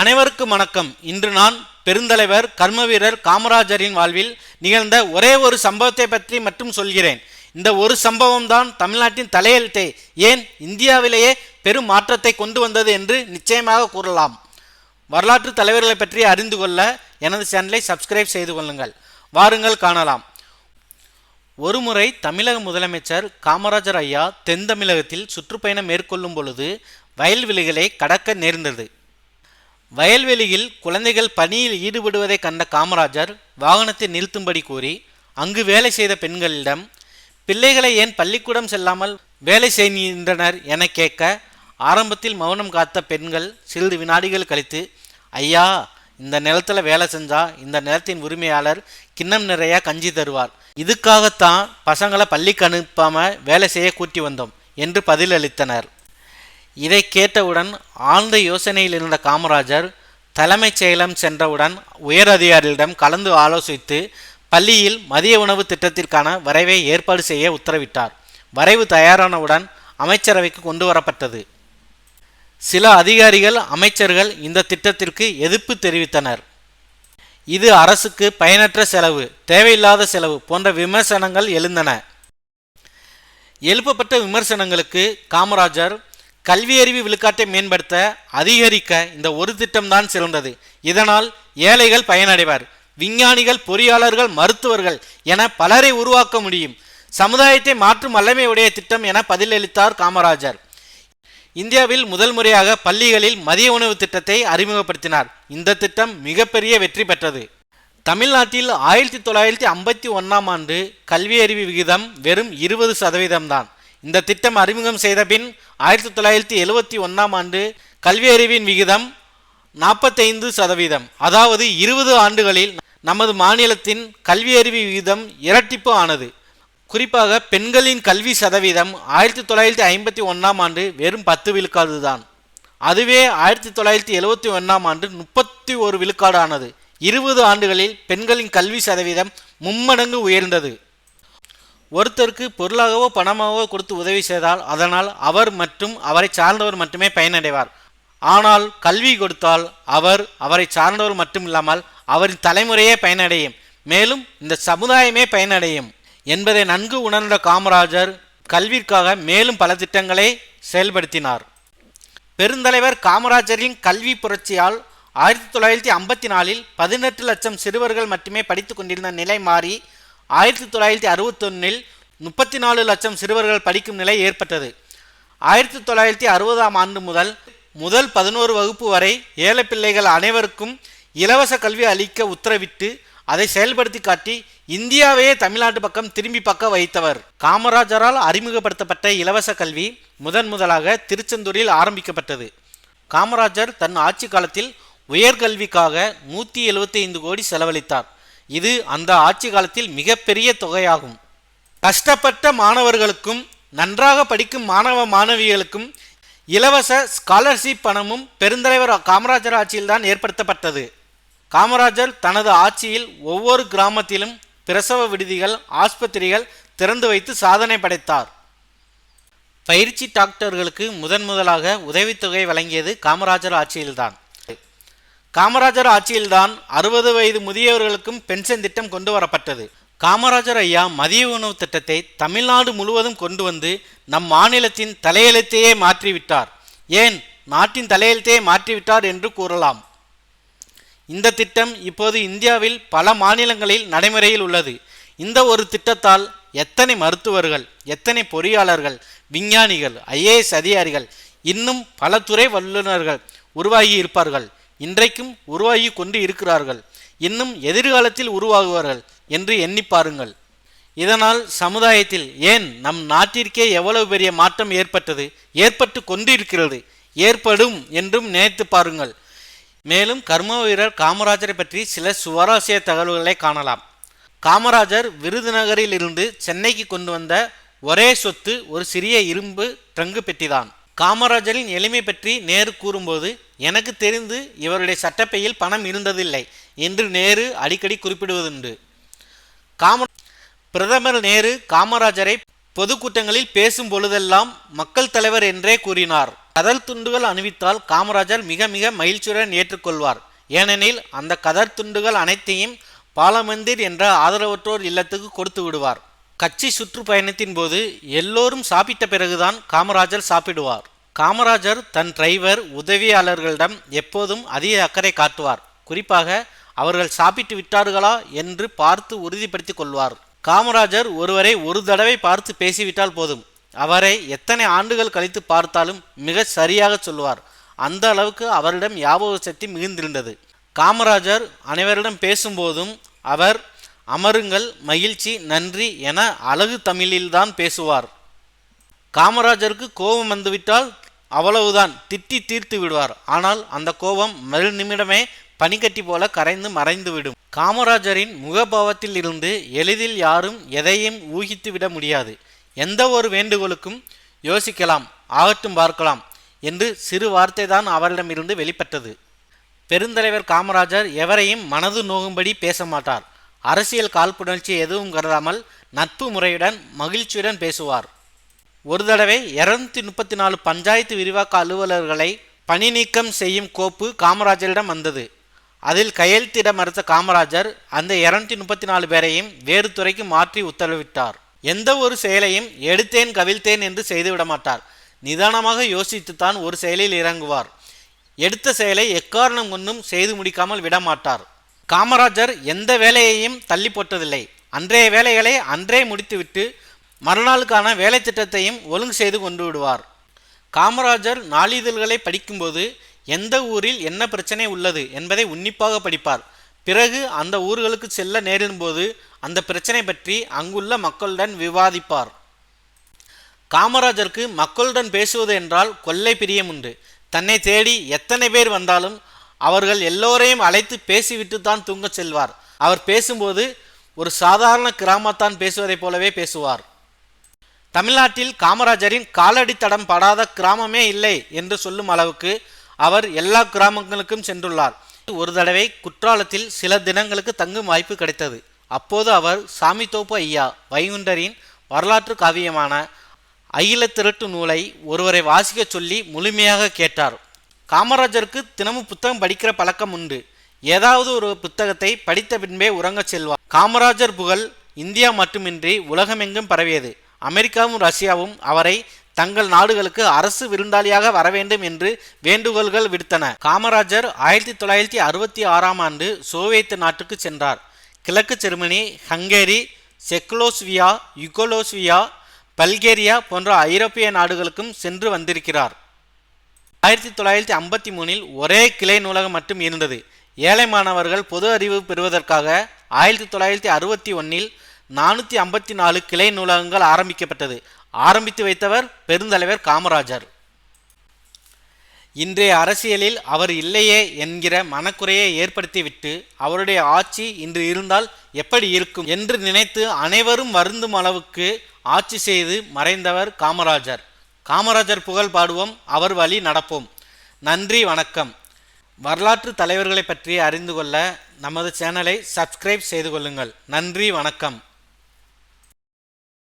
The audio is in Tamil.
அனைவருக்கும் வணக்கம். இன்று நான் பெருந்தலைவர் கர்மவீரர் காமராஜரின் வாழ்வில் நிகழ்ந்த ஒரே ஒரு சம்பவத்தை பற்றி மட்டும் சொல்கிறேன். இந்த ஒரு சம்பவம் தான் தமிழ்நாட்டின் தலையெழுத்தை. ஏன்? இந்தியாவிலேயே பெரும் மாற்றத்தை கொண்டு வந்தது என்று நிச்சயமாக கூறலாம். வரலாற்று தலைவர்களை பற்றி அறிந்து கொள்ள எனது சேனலை சப்ஸ்கிரைப் செய்து கொள்ளுங்கள். வாருங்கள் காணலாம். ஒருமுறை தமிழக முதலமைச்சர் காமராஜர் ஐயா தென் தமிழகத்தில் சுற்றுப்பயணம் மேற்கொள்ளும் பொழுது வயல்வெளிகளை கடக்க நேர்ந்தது. வயல்வெளியில் குழந்தைகள் பணியில் ஈடுபடுவதை கண்ட காமராஜர் வாகனத்தை நிறுத்தும்படி கூறி அங்கு வேலை செய்த பெண்களிடம் பிள்ளைகளை ஏன் பள்ளிக்கூடம் செல்லாமல் வேலை செய்கின்றனர் என கேட்க ஆரம்பத்தில் மௌனம் காத்த பெண்கள் சிறிது வினாடிகள் கழித்து ஐயா இந்த நிலத்துல வேலை செஞ்சா இந்த நிலத்தின் உரிமையாளர் கிண்ணம் நிறைய கஞ்சி தருவார். இதுக்காகத்தான் பசங்களை பள்ளிக்கு அனுப்பாம வேலை செய்ய கூட்டி வந்தோம் என்று பதிலளித்தனர். இதை கேட்டவுடன் ஆழ்ந்த யோசனையில் இருந்த காமராஜர் தலைமைச் செயலம் சென்றவுடன் உயர் அதிகாரிகளிடம் கலந்து ஆலோசித்து பள்ளியில் மதிய உணவு திட்டத்திற்கான வரைவை ஏற்பாடு செய்ய உத்தரவிட்டார். வரைவு தயாரானவுடன் அமைச்சரவைக்கு கொண்டு வரப்பட்டது. சில அதிகாரிகள் அமைச்சர்கள் இந்த திட்டத்திற்கு எதிர்ப்பு தெரிவித்தனர். இது அரசுக்கு பயனற்ற செலவு தேவையில்லாத செலவு போன்ற விமர்சனங்கள் எழுந்தன. எழுப்பப்பட்ட விமர்சனங்களுக்கு காமராஜர் கல்வியறிவு விழுக்காட்டை மேம்படுத்த அதிகரிக்க இந்த ஒரு திட்டம்தான் சிறந்தது. இதனால் ஏழைகள் பயனடைவர். விஞ்ஞானிகள் பொறியாளர்கள் மருத்துவர்கள் என பலரை உருவாக்க முடியும். சமுதாயத்தை மாற்றும் வல்லமையுடைய திட்டம் என பதிலளித்தார் காமராஜர். இந்தியாவில் முதல் முறையாக பள்ளிகளில் மதிய உணவு திட்டத்தை அறிமுகப்படுத்தினார். இந்த திட்டம் மிகப்பெரிய வெற்றி பெற்றது. தமிழ்நாட்டில் ஆயிரத்தி தொள்ளாயிரத்தி ஐம்பத்தி ஒன்றாம் ஆண்டு கல்வியறிவு விகிதம் வெறும் இருபது சதவீதம்தான். இந்த திட்டம் அறிமுகம் செய்த பின் ஆயிரத்தி தொள்ளாயிரத்தி எழுவத்தி ஒன்றாம் ஆண்டு கல்வியறிவின் விகிதம் நாற்பத்தைந்து சதவீதம். அதாவது இருபது ஆண்டுகளில் நமது மாநிலத்தின் கல்வியறிவு விகிதம் இரட்டிப்பு ஆனது. குறிப்பாக பெண்களின் கல்வி சதவீதம் ஆயிரத்தி தொள்ளாயிரத்தி ஐம்பத்தி ஒன்றாம் ஆண்டு வெறும் பத்து விழுக்காடு தான். அதுவே ஆயிரத்தி தொள்ளாயிரத்தி எழுவத்தி ஒன்றாம் ஆண்டு முப்பத்தி ஒரு விழுக்காடு ஆனது இருபது ஆண்டுகளில் பெண்களின் கல்வி சதவீதம் மும்மடங்கு உயர்ந்தது. ஒருத்தருக்கு பொருளாகவோ பணமாகவோ கொடுத்து உதவி செய்தால் அதனால் அவர் மற்றும் அவரை சார்ந்தவர் மட்டுமே பயனடைவார். ஆனால் கல்வி கொடுத்தால் அவர் அவரை சார்ந்தவர் மட்டும் இல்லாமல் அவரின் தலைமுறையே பயனடையும். மேலும் இந்த சமுதாயமே பயனடையும். என்பதை நன்கு உணர்ந்த காமராஜர் கல்விற்காக மேலும் பல திட்டங்களை செயல்படுத்தினார். பெருந்தலைவர் காமராஜரின் கல்வி புரட்சியால் ஆயிரத்தி தொள்ளாயிரத்தி ஐம்பத்தி நாலில் பதினெட்டு லட்சம் சிறுவர்கள் மட்டுமே படித்து கொண்டிருந்த நிலை மாறி ஆயிரத்தி தொள்ளாயிரத்தி அறுபத்தொன்னில் முப்பத்தி நாலு லட்சம் சிறுவர்கள் படிக்கும் நிலை ஏற்பட்டது. ஆயிரத்தி தொள்ளாயிரத்தி அறுபதாம் ஆண்டு முதல் முதல் பதினோரு வகுப்பு வரை ஏழை பிள்ளைகள் அனைவருக்கும் இலவச கல்வி அளிக்க உத்தரவிட்டு அதை செயல்படுத்தி காட்டி இந்தியாவையே தமிழ்நாட்டு பக்கம் திரும்பி பக்க வைத்தவர். காமராஜரால் அறிமுகப்படுத்தப்பட்ட இலவச கல்வி முதன் முதலாக திருச்செந்தூரில் ஆரம்பிக்கப்பட்டது. காமராஜர் தன் ஆட்சி காலத்தில் உயர்கல்விக்காக நூற்றி எழுபத்தி ஐந்து கோடி செலவழித்தார். இது அந்த ஆட்சி காலத்தில் மிகப்பெரிய தொகையாகும். கஷ்டப்பட்ட மாணவர்களுக்கும் நன்றாக படிக்கும் மாணவ மாணவிகளுக்கும் இலவச ஸ்காலர்ஷிப் பணமும் பெருந்தலைவர் காமராஜர் ஆட்சியில்தான் ஏற்படுத்தப்பட்டது. காமராஜர் தனது ஆட்சியில் ஒவ்வொரு கிராமத்திலும் பிரசவ விடுதிகள் ஆஸ்பத்திரிகள் திறந்து வைத்து சாதனை படைத்தார். பயிற்சி டாக்டர்களுக்கு முதன் முதலாக உதவித்தொகை வழங்கியது காமராஜர் ஆட்சியில்தான். காமராஜர் ஆட்சியில்தான் அறுபது வயது முதியவர்களுக்கும் பென்ஷன் திட்டம் கொண்டு வரப்பட்டது. காமராஜர் ஐயா மதிய உணவு திட்டத்தை தமிழ்நாடு முழுவதும் கொண்டு வந்து நம் மாநிலத்தின் தலையெழுத்தையே மாற்றிவிட்டார். ஏன்? நாட்டின் தலையெழுத்தையே மாற்றிவிட்டார் என்று கூறலாம். இந்த திட்டம் இப்போது இந்தியாவில் பல மாநிலங்களில் நடைமுறையில் உள்ளது. இந்த ஒரு திட்டத்தால் எத்தனை மருத்துவர்கள் எத்தனை பொறியாளர்கள் விஞ்ஞானிகள் ஐஏஎஸ் அதிகாரிகள் இன்னும் பல துறை வல்லுநர்கள் உருவாகி இருப்பார்கள். இன்றைக்கும் உருவாகி கொண்டு இருக்கிறார்கள். இன்னும் எதிர்காலத்தில் உருவாகுவார்கள் என்று எண்ணி பாருங்கள். இதனால் சமுதாயத்தில் ஏன் நம் நாட்டிற்கே எவ்வளவு பெரிய மாற்றம் ஏற்பட்டது ஏற்பட்டு கொண்டிருக்கிறது ஏற்படும் என்றும் நினைத்து பாருங்கள். மேலும் கர்ம வீரர் காமராஜரை பற்றி சில சுவாரஸ்ய தகவல்களை காணலாம். காமராஜர் விருதுநகரில் இருந்து சென்னைக்கு கொண்டு வந்த ஒரே சொத்து ஒரு சிறிய இரும்பு ட்ரங்கு பெட்டிதான். காமராஜரின் எளிமை பற்றி நேரு கூறும்போது எனக்கு தெரிந்து இவருடைய சட்டப்பையில் பணம் இருந்ததில்லை என்று நேரு அடிக்கடி குறிப்பிடுவதுண்டு. காம பிரதமர் நேரு காமராஜரை பொதுக்கூட்டங்களில் பேசும் பொழுதெல்லாம் மக்கள் தலைவர் என்றே கூறினார். கதர் துண்டுகள் அணிவித்தால் காமராஜர் மிக மிக மகிழ்ச்சியுடன் ஏற்றுக்கொள்வார். ஏனெனில் அந்த கதர் துண்டுகள் அனைத்தையும் பாலமந்திர் என்ற ஆதரவற்றோர் இல்லத்துக்கு கொடுத்து விடுவார். கட்சி சுற்றுப்பயணத்தின் போது எல்லோரும் சாப்பிட்ட பிறகுதான் காமராஜர் சாப்பிடுவார். காமராஜர் தன் டிரைவர் உதவியாளர்களிடம் எப்போதும் அதிக அக்கறை காட்டுவார். குறிப்பாக அவர்கள் சாப்பிட்டு விட்டார்களா என்று பார்த்து உறுதிப்படுத்திக் கொள்வார். காமராஜர் ஒருவரை ஒரு தடவை பார்த்து பேசிவிட்டால் போதும். அவரை எத்தனை ஆண்டுகள் கழித்து பார்த்தாலும் மிக சரியாக சொல்லுவார் அந்த அளவுக்கு அவரிடம் ஞாபக சக்தி மிகுந்திருந்தது. காமராஜர் அனைவரிடம் பேசும்போதும் அவர் அமருங்கள் மகிழ்ச்சி நன்றி என அழகு தமிழில்தான் பேசுவார். காமராஜருக்கு கோபம் வந்துவிட்டால் அவ்வளவுதான் திட்டி தீர்த்து விடுவார். ஆனால் அந்த கோபம் மறு நிமிடமே பனிக்கட்டி போல கரைந்து மறைந்துவிடும். காமராஜரின் முகபாவத்தில் இருந்து எளிதில் யாரும் எதையும் ஊகித்து விட முடியாது. எந்த ஒரு வேண்டுகோளுக்கும் யோசிக்கலாம் ஆகட்டும் பார்க்கலாம் என்று சிறு வார்த்தை தான் அவரிடமிருந்து வெளிப்பட்டது. பெருந்தலைவர் காமராஜர் எவரையும் மனது நோகும்படி பேச மாட்டார். அரசியல் காழ்ப்புணர்ச்சி எதுவும் கருதாமல் நட்பு முறையுடன் மகிழ்ச்சியுடன் பேசுவார். ஒரு தடவை இருநூத்தி முப்பத்தி நாலு பஞ்சாயத்து விரிவாக்க அலுவலர்களை பணி நீக்கம் செய்யும் கோப்பு காமராஜரிடம் வந்தது. அதில் கையெழுத்திட மறுத்த காமராஜர் அந்த இருநூத்தி முப்பத்தி நாலு பேரையும் வேறு துறைக்கு மாற்றி உத்தரவிட்டார். எந்த ஒரு செயலையும் எடுத்தேன் கவிழ்த்தேன் என்று செய்துவிட மாட்டார். நிதானமாக யோசித்துத்தான் ஒரு செயலில் இறங்குவார். எடுத்த செயலை எக்காரணம் கொண்டும் செய்து முடிக்காமல் விடமாட்டார் காமராஜர் எந்த வேலையையும் தள்ளி போட்டதில்லை. அன்றைய வேலைகளை அன்றே முடித்துவிட்டு மறுநாளுக்கான வேலை திட்டத்தையும் ஒழுங்கு செய்து கொண்டு விடுவார். காமராஜர் நாளிதழ்களை படிக்கும்போது எந்த ஊரில் என்ன பிரச்சனை உள்ளது என்பதை உன்னிப்பாக படிப்பார். பிறகு அந்த ஊர்களுக்கு செல்ல நேரிடும்போது அந்த பிரச்சனை பற்றி அங்குள்ள மக்களுடன் விவாதிப்பார். காமராஜருக்கு மக்களுடன் பேசுவது என்றால் கொள்ளை பிரியம் உண்டு தன்னை தேடி எத்தனை பேர் வந்தாலும் அவர்கள் எல்லோரையும் அழைத்து பேசிவிட்டு தான் தூங்கச் செல்வார். அவர் பேசும்போது ஒரு சாதாரண கிராமத்தான் பேசுவதைப் போலவே பேசுவார். தமிழ்நாட்டில் காமராஜரின் காலடி தடம் படாத கிராமமே இல்லை என்று சொல்லும் அளவுக்கு அவர் எல்லா கிராமங்களுக்கும் சென்றுள்ளார். ஒரு தடவை குற்றாலத்தில் சில தினங்களுக்கு தங்கும் வாய்ப்பு கிடைத்தது. அப்போது அவர் சாமித்தோப்பு ஐயா வைகுண்டரின் வரலாற்று காவியமான அகில திரட்டு நூலை ஒருவரை வாசிக்கச் சொல்லி முழுமையாக கேட்டார். காமராஜருக்கு தினமும் புத்தகம் படிக்கிற பழக்கம் உண்டு. ஏதாவது ஒரு புத்தகத்தை படித்த பின்பே உறங்கச் செல்வார். காமராஜர் புகழ் இந்தியா மட்டுமின்றி உலகமெங்கும் பரவியது. அமெரிக்காவும் ரஷ்யாவும் அவரை தங்கள் நாடுகளுக்கு அரசு விருந்தாளியாக வர வேண்டும் என்று வேண்டுகோள்கள் விடுத்தன. காமராஜர் ஆயிரத்தி தொள்ளாயிரத்தி அறுபத்தி ஆறாம் ஆண்டு சோவியத் நாட்டுக்கு சென்றார். கிழக்கு ஜெர்மனி ஹங்கேரி செக்லோஸ்வியா யுகோலோஸ்வியா பல்கேரியா போன்ற ஐரோப்பிய நாடுகளுக்கும் சென்று வந்திருக்கிறார். ஆயிரத்தி தொள்ளாயிரத்தி ஐம்பத்தி மூணில் ஒரே கிளை நூலகம் மட்டும் இருந்தது. ஏழை மாணவர்கள் பொது அறிவு பெறுவதற்காக ஆயிரத்தி தொள்ளாயிரத்தி அறுபத்தி ஒன்னில் நானூற்றி ஐம்பத்தி நாலு கிளை நூலகங்கள் ஆரம்பிக்கப்பட்டது. ஆரம்பித்து வைத்தவர் பெருந்தலைவர் காமராஜர். இன்றைய அரசியலில் அவர் இல்லையே என்கிற மனக்குறையை ஏற்படுத்திவிட்டு அவருடைய ஆட்சி இன்று இருந்தால் எப்படி இருக்கும் என்று நினைத்து அனைவரும் வருந்தும் அளவுக்கு ஆட்சி செய்து மறைந்தவர் காமராஜர். காமராஜர் புகழ் பாடுவோம் அவர் வழி நடப்போம். நன்றி வணக்கம். வரலாற்று தலைவர்களை பற்றி அறிந்து கொள்ள நமது சேனலை சப்ஸ்கிரைப் செய்து கொள்ளுங்கள். நன்றி வணக்கம்.